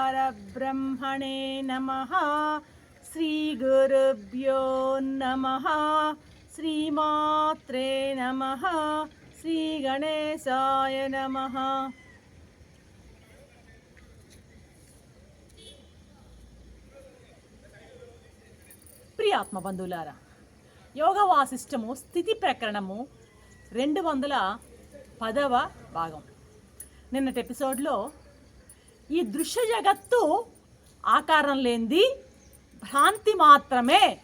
श्रीरामचन्द्रपरब्रह्मणे नमः श्रीगुरुभ्यो नमः श्रीमात्रे नमः श्रीगणेशाय नमः ప్రియాత్మ బంధువులారా యోగ వాసిష్టము స్థితి ప్రకరణము రెండు వందల పదవ భాగం నిన్నటి ఎపిసోడ్లో ఈ దృశ్య జగత్తు ఆకారం లేనిది భ్రాంతి మాత్రమే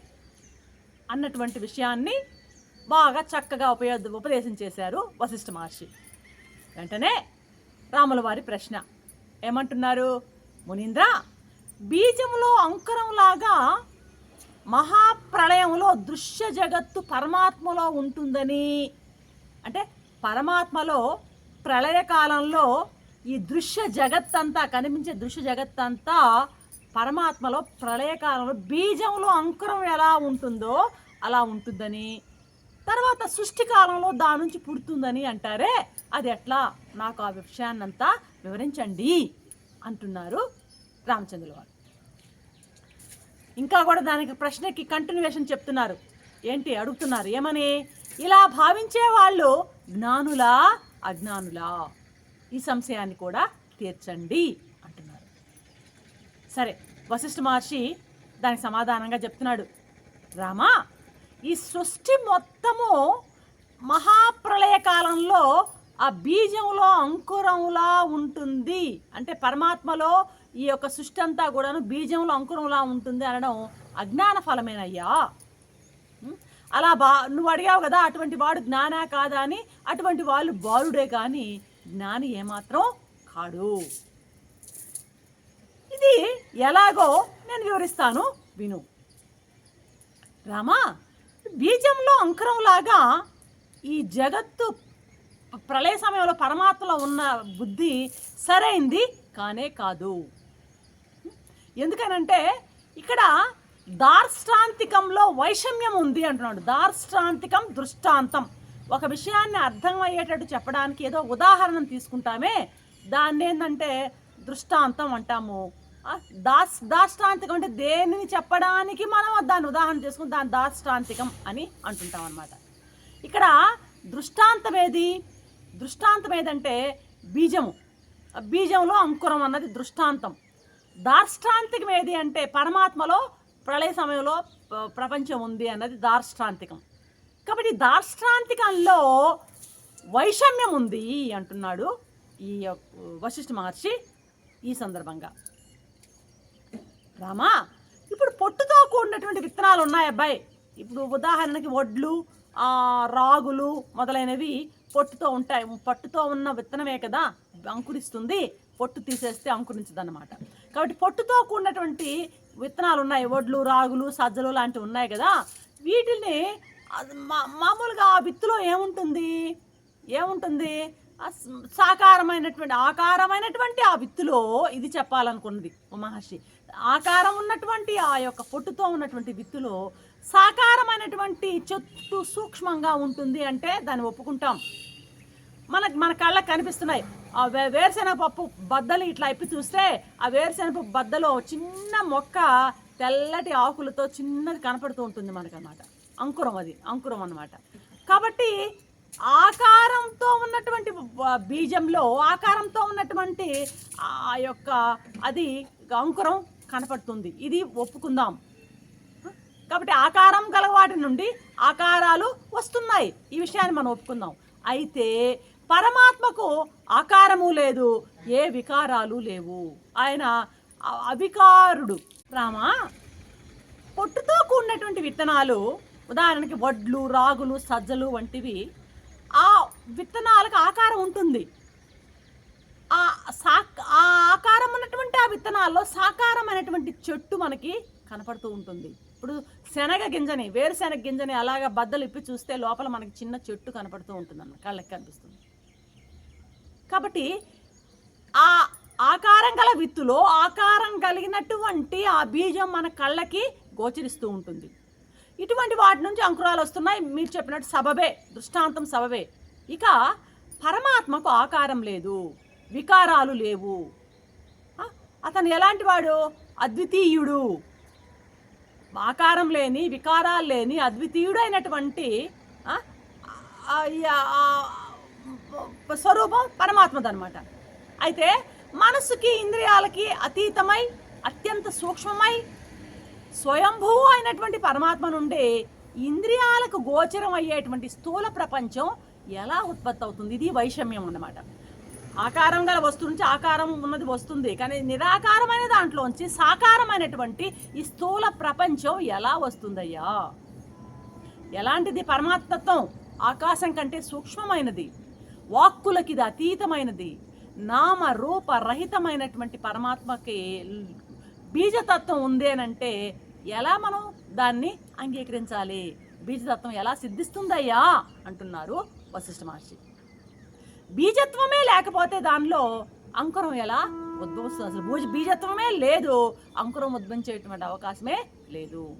అన్నటువంటి విషయాన్ని బాగా చక్కగా ఉపయోగ ఉపదేశం చేశారు వశిష్ఠ మహర్షి. వెంటనే రాముల వారి ప్రశ్న. ఏమంటున్నారు? మునీంద్ర బీజంలో అంకురంలాగా మహాప్రళయంలో దృశ్య జగత్తు పరమాత్మలో ఉంటుందని. అంటే పరమాత్మలో ప్రళయకాలంలో ఈ దృశ్య జగత్తంతా కనిపించే దృశ్య జగత్తంతా పరమాత్మలో ప్రళయకాలంలో బీజంలో అంకురం ఎలా ఉంటుందో అలా ఉంటుందని తర్వాత సృష్టి కాలంలో దాని నుంచి పుడుతుందని అంటారే. అది ఎట్లా? నాకు ఆ విషయాన్నంతా వివరించండి అంటున్నారు రామచంద్రుల వారు. ఇంకా కూడా దానికి ప్రశ్నకి కంటిన్యూషన్ చెప్తున్నారు. ఏంటి? అడుగుతున్నారు. ఏమని? ఇలా భావించే వాళ్ళు జ్ఞానులా అజ్ఞానులా. ఈ సంశయాన్ని కూడా తీర్చండి అంటున్నారు. సరే వశిష్ఠ మహర్షి దానికి సమాధానంగా చెప్తున్నాడు. రామా ఈ సృష్టి మొత్తము మహాప్రళయ కాలంలో ఆ బీజంలో అంకురంలా ఉంటుంది. అంటే పరమాత్మలో ఈ యొక్క సృష్టి అంతా కూడాను బీజంలో అంకురంలా ఉంటుంది అనడం అజ్ఞాన ఫలమేనయ్యా. అలా బా నువ్వు అడిగావు కదా అటువంటి వాడు జ్ఞానా కాదా అని అటువంటి వాళ్ళు బాలుడే కానీ జ్ఞాని ఏమాత్రం కాడు. ఇది ఎలాగో నేను వివరిస్తాను విను. రామా బీజంలో అంకురంలాగా ఈ జగత్తు ప్రళయ సమయంలో పరమాత్మలో ఉన్న బుద్ధి సరైంది కానే కాదు. ఎందుకనంటే ఇక్కడ దార్ష్టాంతికంలో వైషమ్యం ఉంది అంటున్నాడు. దార్ష్టాంతికం దృష్టాంతం. ఒక విషయాన్ని అర్థమయ్యేటట్టు చెప్పడానికి ఏదో ఉదాహరణ తీసుకుంటామే. దాన్ని ఏంటంటే దృష్టాంతం అంటాము. దాస్ దాష్టాంతికం అంటే దేనిని చెప్పడానికి మనం దాన్ని ఉదాహరణ చేసుకుని దాని దాష్టాంతికం అని అంటుంటాం అనమాట ఇక్కడ దృష్టాంతం ఏది దృష్టాంతం ఏదంటే బీజము. ఆ బీజంలో అంకురం అన్నది దృష్టాంతం. దార్ష్టాంతికం ఏది అంటే పరమాత్మలో ప్రళయ సమయంలో ప్రపంచం ఉంది అన్నది దార్ష్టాంతికం కాబట్టి దార్ష్టాంతికంలో వైషమ్యం ఉంది అంటున్నాడు ఈ వశిష్ఠ మహర్షి ఈ సందర్భంగా. రామా ఇప్పుడు పొట్టుతో కూడినటువంటి విత్తనాలు ఉన్నాయి అబ్బాయి. ఇప్పుడు ఉదాహరణకి వడ్లు రాగులు మొదలైనవి పొట్టుతో ఉంటాయి. పట్టుతో ఉన్న విత్తనమే కదా అంకురిస్తుంది. పొట్టు తీసేస్తే అంకురించదన్నమాట. కాబట్టి పొట్టుతో కూడినటువంటి విత్తనాలు ఉన్నాయి వడ్లు రాగులు సజ్జలు లాంటివి ఉన్నాయి కదా. వీటిని మా- మామూలుగా ఆ విత్తులో ఏముంటుంది? ఏముంటుంది? సాకారమైనటువంటి ఆకారమైనటువంటి ఆ విత్తులో ఇది చెప్పాలనుకున్నది మహర్షి. ఆకారం ఉన్నటువంటి ఆ యొక్క పొట్టుతో ఉన్నటువంటి విత్తులో సాకారమైనటువంటి చెట్టు సూక్ష్మంగా ఉంటుంది అంటే దాన్ని ఒప్పుకుంటాం. మన మన కళ్ళకి కనిపిస్తున్నాయి. ఆ వే- వేరుశెనగ పప్పు బద్దలు ఇట్లా ఇప్పి చూస్తే ఆ వేరుశెనగ పప్పు బద్దలో చిన్న మొక్క తెల్లటి ఆకులతో చిన్నది కనపడుతూ ఉంటుంది మనకన్నమాట. అంకురం అది అంకురం అన్నమాట. కాబట్టి ఆకారంతో ఉన్నటువంటి బీజంలో ఆకారంతో ఉన్నటువంటి ఆ యొక్క అది అంకురం కనపడుతుంది. ఇది ఒప్పుకుందాం. కాబట్టి ఆకారం గల వాటి నుండి ఆకారాలు వస్తున్నాయి. ఈ విషయాన్ని మనం ఒప్పుకుందాం. అయితే పరమాత్మకు ఆకారము లేదు ఏ వికారాలు లేవు. ఆయన అవికారుడు. రామా? పొట్టుతో కూడినటువంటి విత్తనాలు ఉదాహరణకి వడ్లు రాగులు సజ్జలు వంటివి ఆ విత్తనాలకు ఆకారం ఉంటుంది. ఆ సా ఆ ఆకారం ఉన్నటువంటి ఆ విత్తనాల్లో సాకారమైనటువంటి చెట్టు మనకి కనపడుతూ ఉంటుంది. ఇప్పుడు శనగ గింజని వేరుశెనగ గింజని అలాగ బద్దలు ఇప్పి చూస్తే లోపల మనకి చిన్న చెట్టు కనపడుతూ ఉంటుంది అన్న కళ్ళకి కనిపిస్తుంది. కాబట్టి ఆ ఆకారం గల విత్తులో ఆకారం కలిగినటువంటి ఆ బీజం మన కళ్ళకి గోచరిస్తూ ఉంటుంది. ఇటువంటి వాటి నుంచి అంకురాలు వస్తున్నాయి. మీరు చెప్పినట్టు సబబే దృష్టాంతం సబబే. ఇక పరమాత్మకు ఆకారం లేదు వికారాలు లేవు. అతను ఎలాంటి వాడు? అద్వితీయుడు. ఆకారం లేని వికారాలు లేని అద్వితీయుడైనటువంటి స్వరూపం పరమాత్మది అనమాట స్వరూపం పరమాత్మదనమాట అయితే మనసుకి ఇంద్రియాలకి అతీతమై అత్యంత సూక్ష్మమై స్వయంభూ అయినటువంటి పరమాత్మ నుండి ఇంద్రియాలకు గోచరం అయ్యేటువంటి స్థూల ప్రపంచం ఎలా ఉత్పత్తి అవుతుంది ఇది వైషమ్యం అన్నమాట. ఆకారం గల వస్తువు నుంచి ఆకారం ఉన్నది వస్తుంది. కానీ నిరాకారమైన దాంట్లోంచి సాకారమైనటువంటి ఈ స్థూల ప్రపంచం ఎలా వస్తుందయ్యా? ఎలాంటిది పరమాత్మత్వం ఆకాశం కంటే సూక్ష్మమైనది. వాక్కులకి ఇది అతీతమైనది. నామ రూప రహితమైనటువంటి పరమాత్మకి బీజతత్వం ఉంది అని అంటే ఎలా మనం దాన్ని అంగీకరించాలి? బీజతత్వం ఎలా సిద్ధిస్తుందయ్యా? అంటున్నారు వశిష్ఠ మహర్షి. బీజత్వమే లేకపోతే దానిలో అంకురం ఎలా ఉద్భవిస్తుంది? అసలు భూజ బీజత్వమే లేదు. అంకురం ఉద్భవించేటువంటి అవకాశమే లేదు.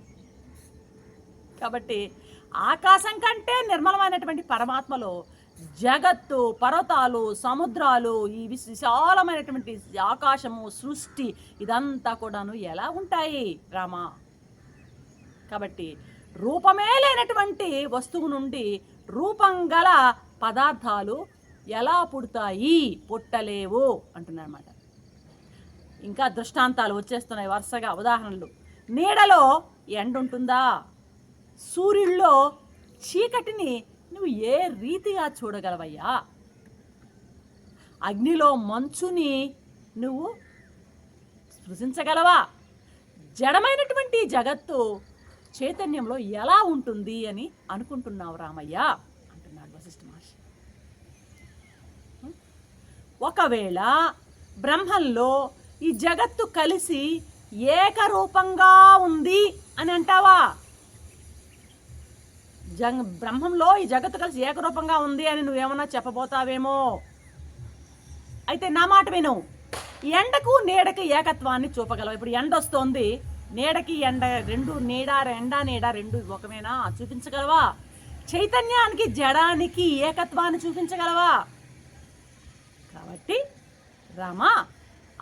కాబట్టి ఆకాశం కంటే నిర్మలమైనటువంటి పరమాత్మలో జగత్తు పర్వతాలు సముద్రాలు ఈ విశ- విశాలమైనటువంటి ఆకాశము సృష్టి ఇదంతా కూడాను ఎలా ఉంటాయి రామా? కాబట్టి రూపమే లేనటువంటి వస్తువు నుండి రూపం గల పదార్థాలు ఎలా పుడతాయి? పుట్టలేవు అంటున్నారన్నమాట. ఇంకా దృష్టాంతాలు వచ్చేస్తున్నాయి వరుసగా. ఉదాహరణలు. నీడలో ఎండ ఉంటుందా సూర్యుల్లో చీకటిని నువ్వు ఏ రీతిగా చూడగలవయ్యా? అగ్నిలో మంచుని నువ్వు సృజించగలవా? జడమైనటువంటి జగత్తు చైతన్యంలో ఎలా ఉంటుంది అని అనుకుంటున్నావు రామయ్య? అంటున్నాడు వశిష్ఠ మహర్షి. ఒకవేళ బ్రహ్మంలో ఈ జగత్తు కలిసి ఏకరూపంగా ఉంది అని అంటావా? జంగ్ బ్రహ్మంలో ఈ జగత్తు కలిసి ఏకరూపంగా ఉంది అని నువ్వేమన్నా చెప్పబోతావేమో. అయితే నా మాట విను. ఎండకు నీడకి ఏకత్వాన్ని చూపగలవు. ఇప్పుడు ఎండ వస్తోంది. నీడకి ఎండ రెండు నీడ ఎండ నీడ రెండు ఒకమేనా చూపించగలవా? చైతన్యానికి జడానికి ఏకత్వాన్ని చూపించగలవా? కాబట్టి రామా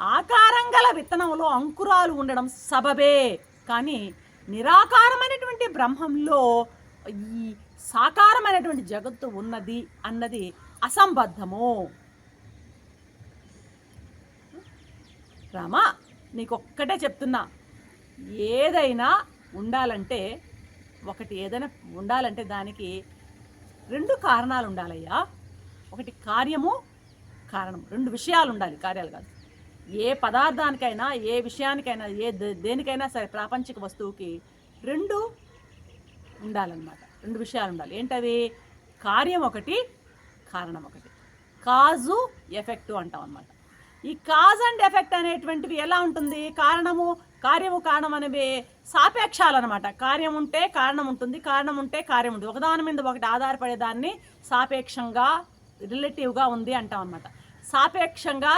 ఆకారం గల విత్తనంలో అంకురాలు ఉండడం సబబే. కానీ నిరాకారమైనటువంటి బ్రహ్మంలో ఈ సాకారమైనటువంటి జగత్తు ఉన్నది అన్నది అసంబద్ధము. రామా నీకొక్కటే చెప్తున్నా. ఏదైనా ఉండాలంటే ఒకటి ఏదైనా ఉండాలంటే దానికి రెండు కారణాలు ఉండాలయ్యా. ఒకటి కార్యము కారణం. రెండు విషయాలు ఉండాలి కార్యాలు కాదు. ఏ పదార్థానికైనా ఏ విషయానికైనా ఏ దేనికైనా సరే ప్రాపంచిక వస్తువుకి రెండు ఉండాలన్నమాట. రెండు విషయాలు ఉండాలి. ఏంటవి కార్యం ఒకటి కారణం ఒకటి. కాజు ఎఫెక్ట్ అంటాం అనమాట ఈ కాజ్ అండ్ ఎఫెక్ట్ అనేటువంటివి ఎలా ఉంటుంది? కారణము కార్యము కారణం అనేవి సాపేక్షాలు అనమాట కార్యం ఉంటే కారణం ఉంటుంది కారణం ఉంటే కార్యం ఉంటుంది ఒకదాని మీద ఒకటి ఆధారపడే దాన్ని సాపేక్షంగా రిలేటివ్గా ఉంది అంటాం అనమాట సాపేక్షంగా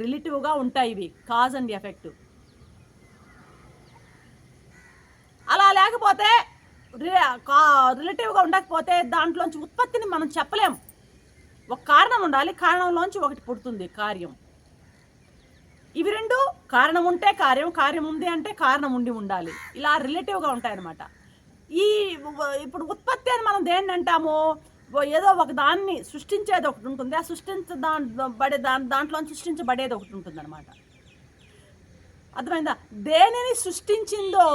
రిలేటివ్గా ఉంటాయి ఇవి కాజ్ అండ్ ఎఫెక్ట్. అలా లేకపోతే రిలేటివ్గా ఉండకపోతే దాంట్లోంచి ఉత్పత్తిని మనం చెప్పలేము ఒక కారణం ఉండాలి కారణంలోంచి ఒకటి పుడుతుంది కార్యం. ఇవి రెండు కారణం ఉంటే కార్యం కార్యం ఉంది అంటే కారణం ఉండి ఉండాలి. ఇలా రిలేటివ్గా ఉంటాయన్నమాట. ఈ ఇప్పుడు ఉత్పత్తి అని మనం దేన్ని అంటాము ఏదో ఒక దాన్ని సృష్టించేది ఒకటి ఉంటుంది. ఆ సృష్టించ దాని బడే దాని దాంట్లో సృష్టించబడేది ఒకటి ఉంటుంది అనమాట అర్థమైందా? దేనిని సృష్టించిందో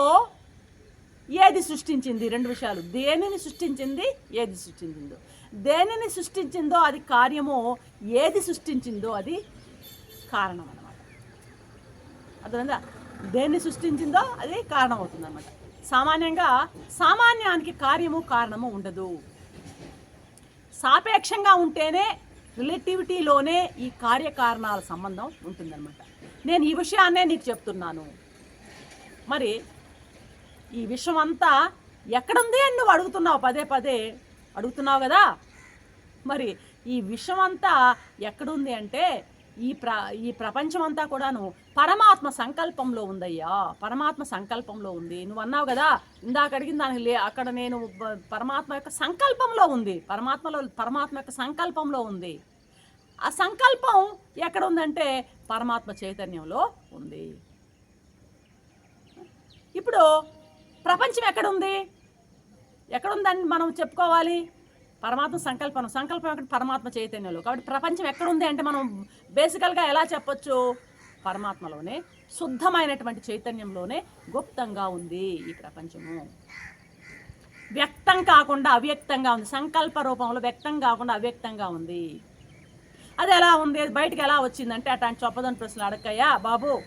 ఏది సృష్టించింది? రెండు విషయాలు. దేనిని సృష్టించింది? ఏది సృష్టించిందో. దేనిని సృష్టించిందో అది కార్యమో ఏది సృష్టించిందో అది కారణం అనమాట అర్థమైందా? దేన్ని సృష్టించిందో అది కారణం అవుతుంది అనమాట సామాన్యంగా సామాన్యానికి కార్యము కారణము ఉండదు. సాపేక్షంగా ఉంటేనే రిలేటివిటీలోనే ఈ కార్యకారణాల సంబంధం ఉంటుందన్నమాట. నేను ఈ విషయాన్నే నీకు చెప్తున్నాను. మరి ఈ విషయం అంతా ఎక్కడుంది అని నువ్వు అడుగుతున్నావు పదే పదే. అడుగుతున్నావు కదా? మరి ఈ విషయం అంతా ఎక్కడుంది అంటే ఈ ప్ర ఈ ప్రపంచం అంతా కూడాను పరమాత్మ సంకల్పంలో ఉందయ్యా. పరమాత్మ సంకల్పంలో ఉంది. నువ్వు అన్నావు కదా ఇందాక అడిగిన దానికి లే అక్కడ నేను పరమాత్మ యొక్క సంకల్పంలో ఉంది. పరమాత్మలో పరమాత్మ యొక్క సంకల్పంలో ఉంది. ఆ సంకల్పం ఎక్కడ ఉందంటే పరమాత్మ చైతన్యంలో ఉంది. ఇప్పుడు ప్రపంచం ఎక్కడుంది? ఎక్కడుందని మనం చెప్పుకోవాలి. పరమాత్మ సంకల్పం సంకల్పం ఎక్కడ పరమాత్మ చైతన్యంలో. కాబట్టి ప్రపంచం ఎక్కడుంది అంటే మనం బేసికల్గా ఎలా చెప్పొచ్చు? పరమాత్మలోనే శుద్ధమైనటువంటి చైతన్యంలోనే గుప్తంగా ఉంది ఈ ప్రపంచము. వ్యక్తం కాకుండా అవ్యక్తంగా ఉంది. సంకల్ప రూపంలో వ్యక్తం కాకుండా అవ్యక్తంగా ఉంది. అది ఎలా ఉంది? అది ఎలా వచ్చిందంటే అట్లాంటి చొప్పదని ప్రశ్నలు అడగయ్యా బాబు.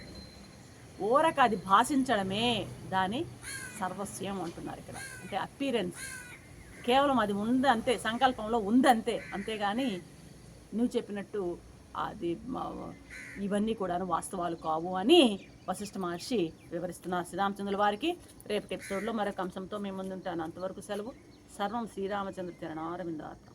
ఊరక అది భాషించడమే. దాని సర్వస్వం అంటున్నారు ఇక్కడ. అంటే అపీరెన్స్ కేవలం అది ఉంది అంతే సంకల్పంలో ఉందంతే. అంతేగాని నువ్వు చెప్పినట్టు అది ఇవన్నీ కూడాను వాస్తవాలు కావు అని వశిష్ఠ మహర్షి వివరిస్తున్నారు. శ్రీరామచంద్రుల వారికి రేపటి ఎపిసోడ్లో మరొక అంశంతో మేము ముందుంటాను. అంతవరకు సెలవు. సర్వం శ్రీరామచంద్ర చరణారవిందార్థం.